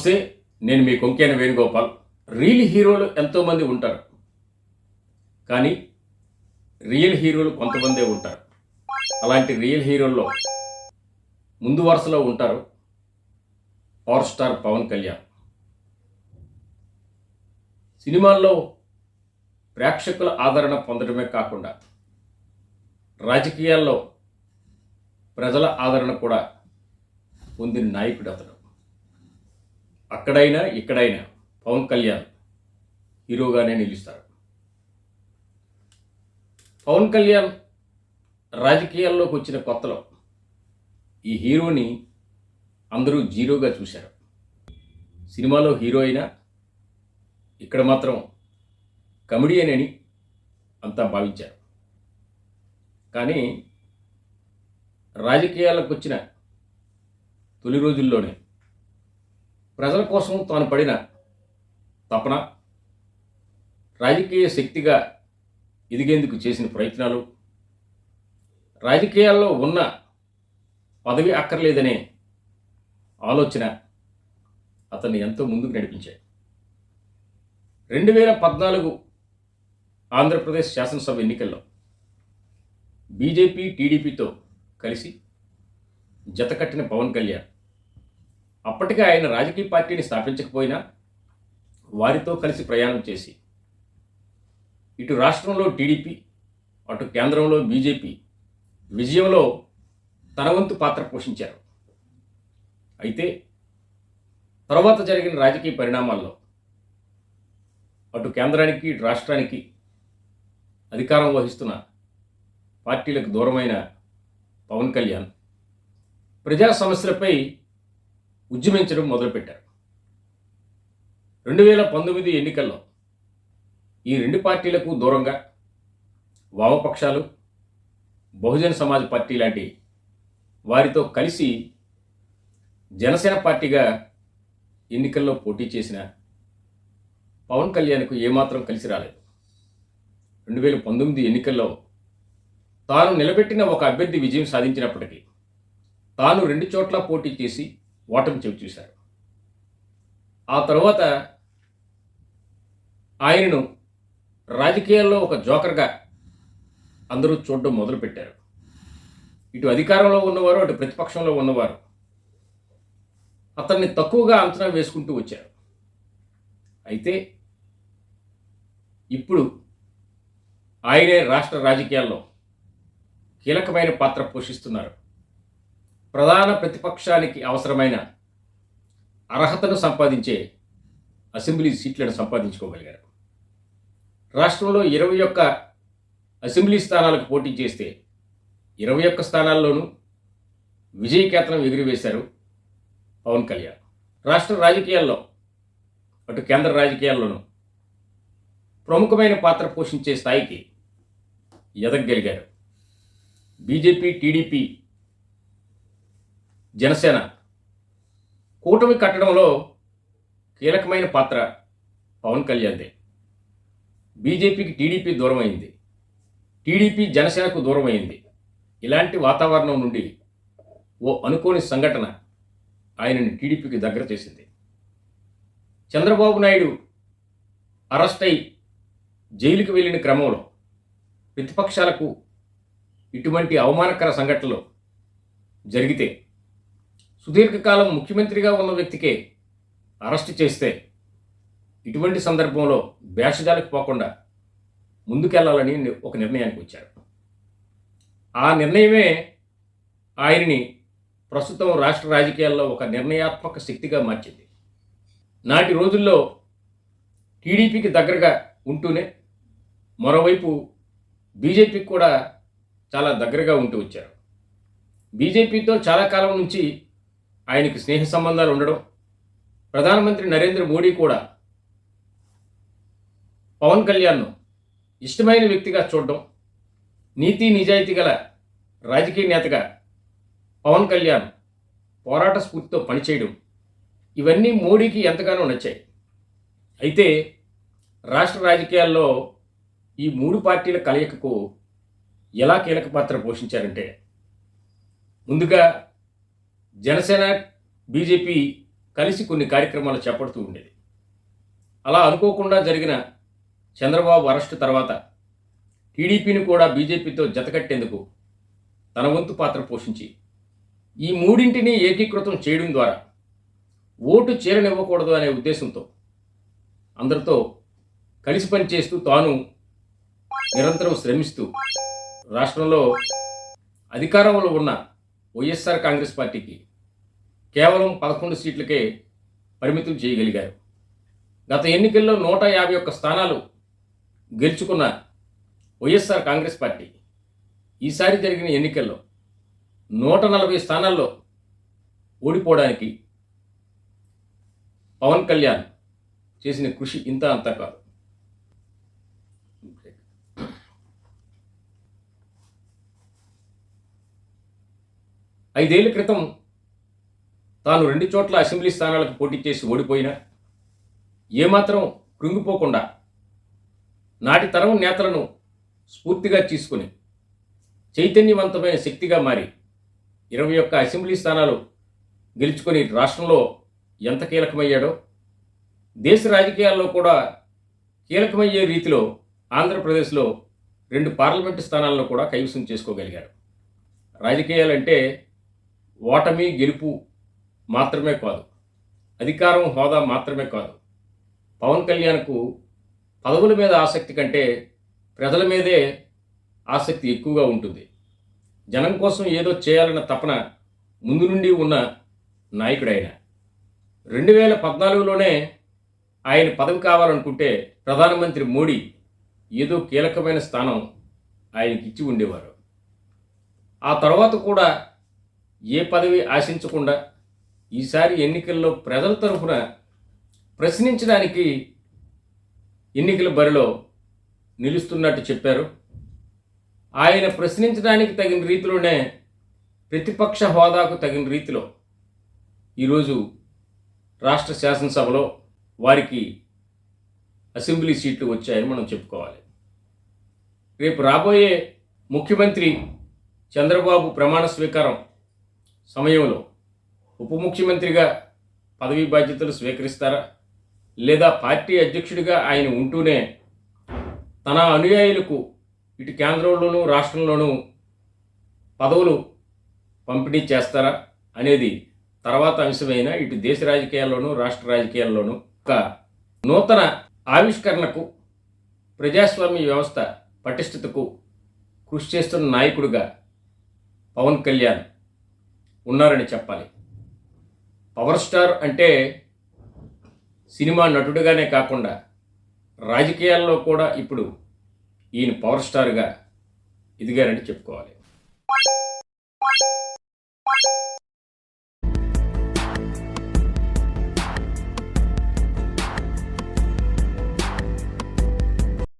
నమస్తే నేను మీ కొంకేన వేణుగోపాల్. రియల్ హీరోలు ఎంతోమంది ఉంటారు. కానీ రియల్ హీరోలు కొంతమందే ఉంటారు. అలాంటి రియల్ హీరోల్లో ముందు వరుసలో ఉంటారు పవర్ స్టార్ పవన్ కళ్యాణ్. సినిమాల్లో ప్రేక్షకుల ఆదరణ పొందడమే కాకుండా రాజకీయాల్లో ప్రజల ఆదరణ కూడా పొందిన నాయకుడు అతను. అక్కడైనా ఇక్కడైనా పవన్ కళ్యాణ్ హీరోగానే నిలుస్తారు. పవన్ కళ్యాణ్ రాజకీయాల్లోకి వచ్చిన కొత్తలో ఈ హీరోని అందరూ జీరోగా చూశారు. సినిమాలో హీరో అయినా ఇక్కడ మాత్రం కమెడియన్ అని అంతా భావించారు. కానీ రాజకీయాలకు వచ్చిన తొలి రోజుల్లోనే ప్రజల కోసం తాను పడిన తపన రాజకీయ శక్తిగా ఎదిగేందుకు చేసిన ప్రయత్నాలు రాజకీయాల్లో ఉన్న పదవి అక్కర్లేదనే ఆలోచన అతన్ని ఎంతో ముందుకు నడిపించాయి. రెండు వేల పద్నాలుగు ఆంధ్రప్రదేశ్ శాసనసభ ఎన్నికల్లో బీజేపీ టీడీపీతో కలిసి జతకట్టిన పవన్ కళ్యాణ్ అప్పటికే ఆయన రాజకీయ పార్టీని స్థాపించకపోయినా వారితో కలిసి ప్రయాణం చేసి ఇటు రాష్ట్రంలో టీడీపీ అటు కేంద్రంలో బీజేపీ విజయంలో తన వంతు పాత్ర పోషించారు. అయితే తర్వాత జరిగిన రాజకీయ పరిణామాల్లో అటు కేంద్రానికి ఇటు రాష్ట్రానికి అధికారం వహిస్తున్న పార్టీలకు దూరమైన పవన్ కళ్యాణ్ ప్రజా సమస్యలపై ఉద్యమించడం మొదలుపెట్టారు. రెండు వేల పంతొమ్మిది ఎన్నికల్లో ఈ రెండు పార్టీలకు దూరంగా వామపక్షాలు బహుజన సమాజ్ పార్టీ లాంటి వారితో కలిసి జనసేన పార్టీగా ఎన్నికల్లో పోటీ చేసిన పవన్ కళ్యాణ్కు ఏమాత్రం కలిసి రాలేదు. రెండు వేల పంతొమ్మిది ఎన్నికల్లో తాను నిలబెట్టిన ఒక అభ్యర్థి విజయం సాధించినప్పటికీ తాను రెండు చోట్ల పోటీ చేసి ఓటమి చెవి చూశారు. ఆ తర్వాత ఆయనను రాజకీయాల్లో ఒక జోకర్గా అందరూ చూడడం మొదలుపెట్టారు. ఇటు అధికారంలో ఉన్నవారు అటు ప్రతిపక్షంలో ఉన్నవారు అతన్ని తక్కువగా అంచనా వేసుకుంటూ వచ్చారు. అయితే ఇప్పుడు ఆయనే రాష్ట్ర రాజకీయాల్లో కీలకమైన పాత్ర పోషిస్తున్నారు. ప్రధాన ప్రతిపక్షానికి అవసరమైన అర్హతను సంపాదించే అసెంబ్లీ సీట్లను సంపాదించుకోగలిగారు. రాష్ట్రంలో ఇరవై ఒక్క అసెంబ్లీ స్థానాలకు పోటీ చేస్తే ఇరవై ఒక్క స్థానాల్లోనూ విజయకేతనం ఎగురవేశారు పవన్ కళ్యాణ్. రాష్ట్ర రాజకీయాల్లో అటు కేంద్ర రాజకీయాల్లోనూ ప్రముఖమైన పాత్ర పోషించే స్థాయికి ఎదగగలిగారు. BJP TDP Janasena. కూటమి కట్టడంలో కీలకమైన పాత్ర పవన్ కళ్యాణ్దే. బీజేపీకి టీడీపీ దూరమైంది. టీడీపీ జనసేనకు దూరమైంది. ఇలాంటి వాతావరణం నుండి ఓ అనుకోని సంఘటన ఆయనని టీడీపీకి దగ్గర చేసింది. చంద్రబాబు నాయుడు అరెస్ట్ అయి జైలుకి వెళ్ళిన క్రమంలో ప్రతిపక్షాలకు ఇటువంటి అవమానకర సంఘటనలు జరిగితే సుదీర్ఘకాలం ముఖ్యమంత్రిగా ఉన్న వ్యక్తికే అరెస్ట్ చేస్తే ఇటువంటి సందర్భంలో భేషజాలకు పోకుండా ముందుకెళ్ళాలని ఒక నిర్ణయానికి వచ్చారు. ఆ నిర్ణయమే ఆయనని ప్రస్తుతం రాష్ట్ర రాజకీయాల్లో ఒక నిర్ణయాత్మక శక్తిగా మార్చింది. నాటి రోజుల్లో టీడీపీకి దగ్గరగా ఉంటూనే మరోవైపు బీజేపీకి కూడా చాలా దగ్గరగా ఉంటూ వచ్చారు. బీజేపీతో చాలా కాలం నుంచి ఆయనకి స్నేహ సంబంధాలు ఉండడం. ప్రధానమంత్రి నరేంద్ర మోడీ కూడా పవన్ కళ్యాణ్ను ఇష్టమైన వ్యక్తిగా చూడడం నీతి నిజాయితీ గల రాజకీయ నేతగా పవన్ కళ్యాణ్ పోరాట స్ఫూర్తితో పనిచేయడం ఇవన్నీ మోడీకి ఎంతగానో నచ్చాయి. అయితే రాష్ట్ర రాజకీయాల్లో ఈ మూడు పార్టీల కలయికకు ఎలా కీలక పాత్ర పోషించారంటే ముందుగా జనసేన బీజేపీ కలిసి కొన్ని కార్యక్రమాలు చేపడుతూ ఉండేది. అలా అనుకోకుండా జరిగిన చంద్రబాబు అరెస్టు తర్వాత టీడీపీని కూడా బీజేపీతో జతకట్టేందుకు తన వంతు పాత్ర పోషించి ఈ మూడింటిని ఏకీకృతం చేయడం ద్వారా ఓటు చేరనివ్వకూడదు అనే ఉద్దేశంతో అందరితో కలిసి పనిచేస్తూ తాను నిరంతరం శ్రమిస్తూ రాష్ట్రంలో అధికారంలో ఉన్న వైఎస్ఆర్ కాంగ్రెస్ పార్టీకి కేవలం పదకొండు సీట్లకే పరిమితం చేయగలిగారు. గత ఎన్నికల్లో నూట యాభై ఒక్క స్థానాలు గెలుచుకున్న వైఎస్ఆర్ కాంగ్రెస్ పార్టీ ఈసారి జరిగిన ఎన్నికల్లో నూట నలభై స్థానాల్లో ఓడిపోవడానికి పవన్ కళ్యాణ్ చేసిన కృషి ఇంత అంతా కాదు. ఐదేళ్ళ క్రితం తాను రెండు చోట్ల అసెంబ్లీ స్థానాలకు పోటీ చేసి ఓడిపోయినా ఏమాత్రం కృంగిపోకుండా నాటి తరం నేతలను స్ఫూర్తిగా తీసుకుని చైతన్యవంతమైన శక్తిగా మారి ఇరవై ఒక్క అసెంబ్లీ స్థానాలు గెలుచుకొని రాష్ట్రంలో ఎంత కీలకమయ్యాడో దేశ రాజకీయాల్లో కూడా కీలకమయ్యే రీతిలో ఆంధ్రప్రదేశ్లో రెండు పార్లమెంటు స్థానాలను కూడా కైవసం చేసుకోగలిగారు రాజకీయాలంటే ఓటమి గెలుపు మాత్రమే కాదు. అధికారం హోదా మాత్రమే కాదు. పవన్ కళ్యాణ్కు పదవుల మీద ఆసక్తి కంటే ప్రజల మీదే ఆసక్తి ఎక్కువగా ఉంటుంది. జనం కోసం ఏదో చేయాలన్న తపన ముందు నుండి ఉన్న నాయకుడైన. రెండు వేల పద్నాలుగులోనే ఆయన పదవి కావాలనుకుంటే ప్రధానమంత్రి మోడీ ఏదో కీలకమైన స్థానం ఆయనకి ఇచ్చి ఉండేవారు. ఆ తర్వాత కూడా ఏ పదవి ఆశించకుండా ఈసారి ఎన్నికల్లో ప్రజల తరఫున ప్రశ్నించడానికి ఎన్నికల బరిలో నిలుస్తున్నట్టు చెప్పారు. ఆయన ప్రశ్నించడానికి తగిన రీతిలోనే ప్రతిపక్ష హోదాకు తగిన రీతిలో ఈరోజు రాష్ట్ర శాసనసభలో వారికి అసెంబ్లీ సీట్లు వచ్చాయని మనం చెప్పుకోవాలి. రేపు రాబోయే ముఖ్యమంత్రి చంద్రబాబు ప్రమాణ స్వీకారం సమయంలో ఉప ముఖ్యమంత్రిగా పదవీ బాధ్యతలు స్వీకరిస్తారా? లేదా పార్టీ అధ్యక్షుడిగా ఆయన ఉంటూనే తన అనుయాయులకు ఇటు కేంద్రంలోనూ రాష్ట్రంలోనూ పదవులు పంపిణీ చేస్తారా అనేది తర్వాత అంశమైన ఇటు దేశ రాజకీయాల్లోనూ రాష్ట్ర రాజకీయాల్లోనూ ఒక నూతన ఆవిష్కరణకు ప్రజాస్వామ్య వ్యవస్థ పటిష్టతకు కృషి చేస్తున్న నాయకుడిగా పవన్ కళ్యాణ్ ఉన్నారని చెప్పాలి. పవర్ స్టార్ అంటే సినిమా నటుడుగానే కాకుండా రాజకీయాల్లో కూడా ఇప్పుడు ఈయన పవర్ స్టార్గా ఎదిగారని చెప్పుకోవాలి.